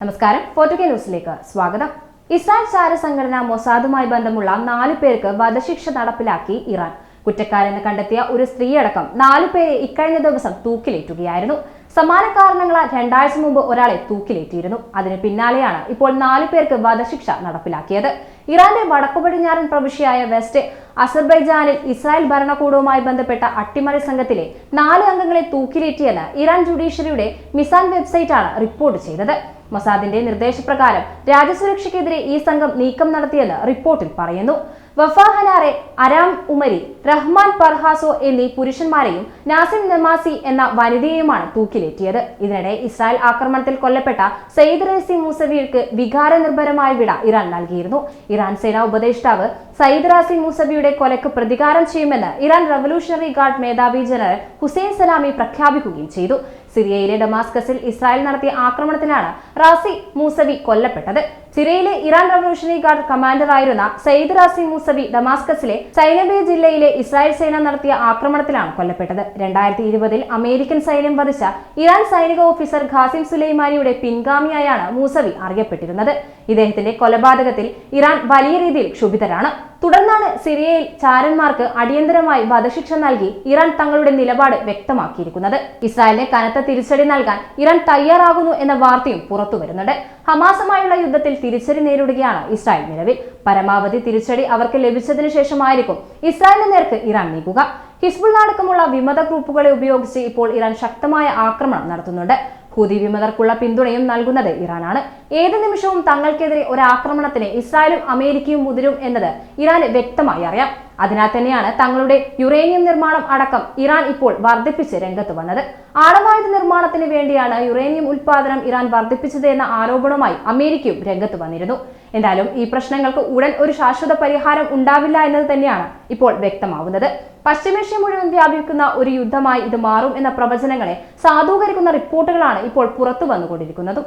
നമസ്കാരം. പോർട്ടുഗൽ ന്യൂസിലേക്ക് സ്വാഗതം. ഇസ്രായേൽ ചാര സംഘടന മൊസാദുമായി ബന്ധമുള്ള നാലു പേർക്ക് വധശിക്ഷ നടപ്പിലാക്കി ഇറാൻ. കുറ്റക്കാരെന്ന് കണ്ടെത്തിയ ഒരു സ്ത്രീയടക്കം നാലു പേരെ ഇക്കഴിഞ്ഞ ദിവസം തൂക്കിലേറ്റുകയായിരുന്നു. സമാന കാരണങ്ങളാൽ രണ്ടാഴ്ച മുമ്പ് ഒരാളെ തൂക്കിലേറ്റിയിരുന്നു. അതിന് പിന്നാലെയാണ് ഇപ്പോൾ നാലു പേർക്ക് വധശിക്ഷ നടപ്പിലാക്കിയത്. ഇറാന്റെ വടക്കു പടിഞ്ഞാറൻ പ്രവിശ്യയായ വെസ്റ്റ് അസർബൈജാനിൽ ഇസ്രായേൽ ഭരണകൂടവുമായി ബന്ധപ്പെട്ട അട്ടിമറി സംഘത്തിലെ നാല് അംഗങ്ങളെ തൂക്കിലേറ്റിയെന്ന് ഇറാൻ ജുഡീഷ്യറിയുടെ മിസാൻ വെബ്സൈറ്റാണ് റിപ്പോർട്ട് ചെയ്തത്. മൊസാദിന്റെ നിർദ്ദേശപ്രകാരം രാജ്യസുരക്ഷയ്ക്കെതിരെ ഈ സംഘം നീക്കം നടത്തിയെന്ന് റിപ്പോർട്ടിൽ പറയുന്നു. വഫ ഹനാറെ അരാം ഉമരി റഹ്മാൻ പർഹാസോ എന്നീ പുരുഷന്മാരെയും നാസിം നമാസി എന്ന വനിതയെയുമാണ് തൂക്കിലേറ്റിയത്. ഇതിനിടെ ഇസ്രായേൽ ആക്രമണത്തിൽ കൊല്ലപ്പെട്ട സയ്യിദ് റസി മൂസവിക്ക് വികാരനിർഭരമായ വിട ഇറാൻ നൽകിയിരുന്നു. ഇറാൻ സേനാ ഉപദേഷ്ടാവ് സയ്യിദ് റാസി മൂസവിയുടെ കൊലക്ക് പ്രതികാരം ചെയ്യുമെന്ന് ഇറാൻ റവല്യൂഷണറി ഗാർഡ് മേധാവി ജനറൽ ഹുസൈൻ സലാമി പ്രഖ്യാപിക്കുകയും ചെയ്തു. സിറിയയിലെ ഡമാസ്കസിൽ ഇസ്രായേൽ നടത്തിയ ആക്രമണത്തിലാണ് റാസി മൂസവി കൊല്ലപ്പെട്ടത്. സിറിയയിലെ ഇറാൻ റവല്യൂഷണറി ഗാർഡ് കമാൻഡറായിരുന്ന സയ്യിദ് റാസി മൂസവി ഡമാസ്കസിലെ സൈനബെ ജില്ലയിലെ ഇസ്രായേൽ സേന നടത്തിയ ആക്രമണത്തിലാണ് കൊല്ലപ്പെട്ടത്. രണ്ടായിരത്തി ഇരുപതിൽ അമേരിക്കൻ സൈന്യം വധിച്ച ഇറാൻ സൈനിക ഓഫീസർ ഖാസിം സുലൈമാനിയുടെ പിൻഗാമിയായാണ് മൂസവി അറിയപ്പെട്ടിരുന്നത്. ഇദ്ദേഹത്തിന്റെ കൊലപാതകത്തിൽ ഇറാൻ വലിയ രീതിയിൽ ക്ഷുഭിതരാണ്. തുടർന്നാണ് സിറിയയിൽ ചാരന്മാർക്ക് അടിയന്തരമായി വധശിക്ഷ നൽകി ഇറാൻ തങ്ങളുടെ നിലപാട് വ്യക്തമാക്കിയിരിക്കുന്നത്. ഇസ്രായേലിന് കനത്ത തിരിച്ചടി നൽകാൻ ഇറാൻ തയ്യാറാകുന്നു എന്ന വാർത്തയും പുറത്തുവരുന്നുണ്ട്. ഹമാസുമായുള്ള യുദ്ധത്തിൽ തിരിച്ചടി നേരിടുകയാണ് ഇസ്രായേൽ നിലവിൽ. പരമാവധി തിരിച്ചടി അവർക്ക് ലഭിച്ചതിന് ശേഷമായിരിക്കും ഇസ്രായേലിന് നേർക്ക് ഇറാൻ നീക്കുക ഹിസ്ബുൾ അടക്കമുള്ള വിമത ഗ്രൂപ്പുകളെ ഉപയോഗിച്ച് ഇപ്പോൾ ഇറാൻ ശക്തമായ ആക്രമണം നടത്തുന്നുണ്ട്. ഹൂതി വിമതർക്കുള്ള പിന്തുണയും നൽകുന്നത് ഇറാനാണ്. ഏത് നിമിഷവും തങ്ങൾക്കെതിരെ ഒരു ആക്രമണത്തിന് ഇസ്രായേലും അമേരിക്കയും മുതിരും എന്നത് ഇറാന് വ്യക്തമായി അറിയാം. അതിനാൽ തന്നെയാണ് തങ്ങളുടെ യുറേനിയം നിർമ്മാണം അടക്കം ഇറാൻ ഇപ്പോൾ വർദ്ധിപ്പിച്ച് രംഗത്ത് വന്നത്. ആണവായുധ നിർമ്മാണത്തിന് വേണ്ടിയാണ് യുറേനിയം ഉൽപാദനം ഇറാൻ വർദ്ധിപ്പിച്ചത് എന്ന ആരോപണവുമായി അമേരിക്കയും രംഗത്ത് വന്നിരുന്നു. എന്തായാലും ഈ പ്രശ്നങ്ങൾക്ക് ഉടൻ ഒരു ശാശ്വത പരിഹാരം ഉണ്ടാവില്ല എന്നത് തന്നെയാണ് ഇപ്പോൾ വ്യക്തമാവുന്നത്. പശ്ചിമേഷ്യ മുഴുവൻ വ്യാപിക്കുന്ന ഒരു യുദ്ധമായി ഇത് മാറും എന്ന പ്രവചനങ്ങളെ സാധൂകരിക്കുന്ന റിപ്പോർട്ടുകളാണ് ഇപ്പോൾ പുറത്തു വന്നുകൊണ്ടിരിക്കുന്നതും.